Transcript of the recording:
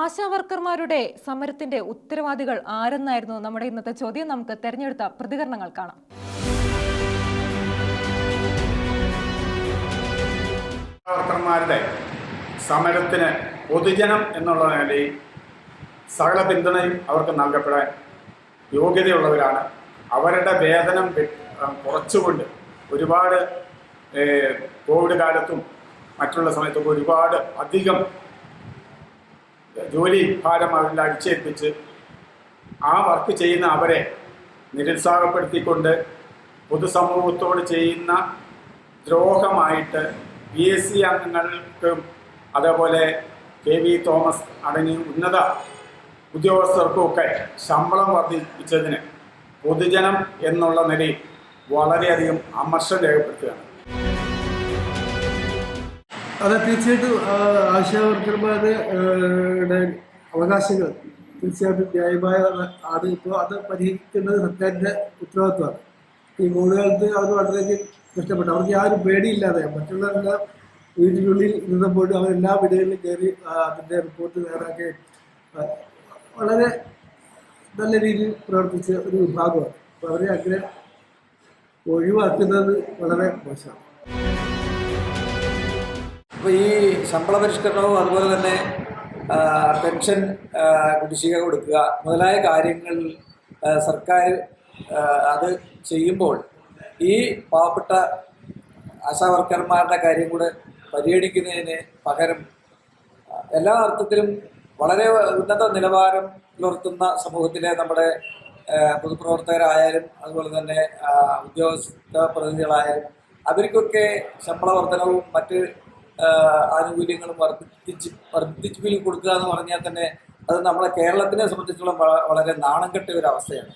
ആശാ വർക്കർമാരുടെ സമരത്തിന്റെ ഉത്തരവാദികൾ ആരെന്നായിരുന്നു നമ്മുടെ ഇന്നത്തെ ചോദ്യം? നമുക്ക് തെരഞ്ഞെടുത്ത പ്രതികരണങ്ങൾ കാണാം. ആശാവർക്കർമാരുടെ സമരത്തിന് പൊതുജനം എന്നുള്ള നിലയിൽ സകല പിന്തുണയും അവർക്ക് നൽകപ്പെടാൻ യോഗ്യതയുള്ളവരാണ്. അവരുടെ വേതനം കുറച്ചുകൊണ്ട് ഒരുപാട് കോവിഡ് കാലത്തും മറ്റുള്ള സമയത്തൊക്കെ ഒരുപാട് അധികം ജോലി ഭാരം അവരിൽ അടിച്ചേൽപ്പിച്ച് ആ വർക്ക് ചെയ്യുന്ന അവരെ നിരുത്സാഹപ്പെടുത്തിക്കൊണ്ട് പൊതുസമൂഹത്തോട് ചെയ്യുന്ന ദ്രോഹമായിട്ട് പി എസ് സി അംഗങ്ങൾക്കും അതേപോലെ കെ വി തോമസ് അടങ്ങിയ ഉന്നത ഉദ്യോഗസ്ഥർക്കുമൊക്കെ ശമ്പളം വർദ്ധിപ്പിച്ചതിന് പൊതുജനം എന്നുള്ള നിലയിൽ വളരെയധികം അമർഷം രേഖപ്പെടുത്തുകയാണ്. അതെ തീർച്ചയായിട്ടും ആ, ആശാ വർക്കർമാരുടെ ആ, ടെ അവകാശങ്ങൾ തീർച്ചയായിട്ടും ന്യായമായ ആണ്. ഇപ്പോൾ അത് പരിഹരിക്കേണ്ടത് സർക്കാരിന്റെ ഉത്തരവാദിത്വമാണ്. ഈ കോവിഡ് കാലത്ത് അവർ വളരെയധികം കഷ്ടപ്പെട്ടു. അവർക്ക് ആരും പേടിയില്ലാതെ മറ്റുള്ളവരെല്ലാം വീട്ടിനുള്ളിൽ നിന്നപ്പോഴും അവരെല്ലാ വീടുകളിലും കയറി അതിന്റെ റിപ്പോർട്ട് തയ്യാറാക്കി. വളരെ നല്ല രീതിയിൽ പ്രവർത്തിച്ച ഒരു വിഭാഗമാണ്. അപ്പോൾ അവരെ അങ്ങനെ ഒഴിവാക്കുന്നത് വളരെ മോശമാണ്. അപ്പോൾ ഈ ശമ്പള പരിഷ്കരണവും അതുപോലെ തന്നെ പെൻഷൻ കുടിശ്ശിക കൊടുക്കുക മുതലായ കാര്യങ്ങൾ സർക്കാർ അത് ചെയ്യുമ്പോൾ ഈ പാവപ്പെട്ട ആശാവർക്കർമാരുടെ കാര്യം കൂടെ പരിഗണിക്കുന്നതിന് പകരം എല്ലാ അർത്ഥത്തിലും വളരെ ഉന്നത നിലവാരം പുലർത്തുന്ന സമൂഹത്തിലെ നമ്മുടെ പൊതുപ്രവർത്തകരായാലും അതുപോലെ തന്നെ ഉദ്യോഗസ്ഥ പ്രതിനിധികളായാലും അവർക്കൊക്കെ ശമ്പള വർധനവും മറ്റ് ആ, ആനുകൂല്യങ്ങളും വർദ്ധിപ്പിച്ച് വർദ്ധിച്ചു കൊടുക്കുക എന്ന് പറഞ്ഞാൽ തന്നെ അത് നമ്മളെ കേരളത്തിനെ സംബന്ധിച്ചിടത്തോളം വളരെ നാണം കെട്ട ഒരു അവസ്ഥയാണ്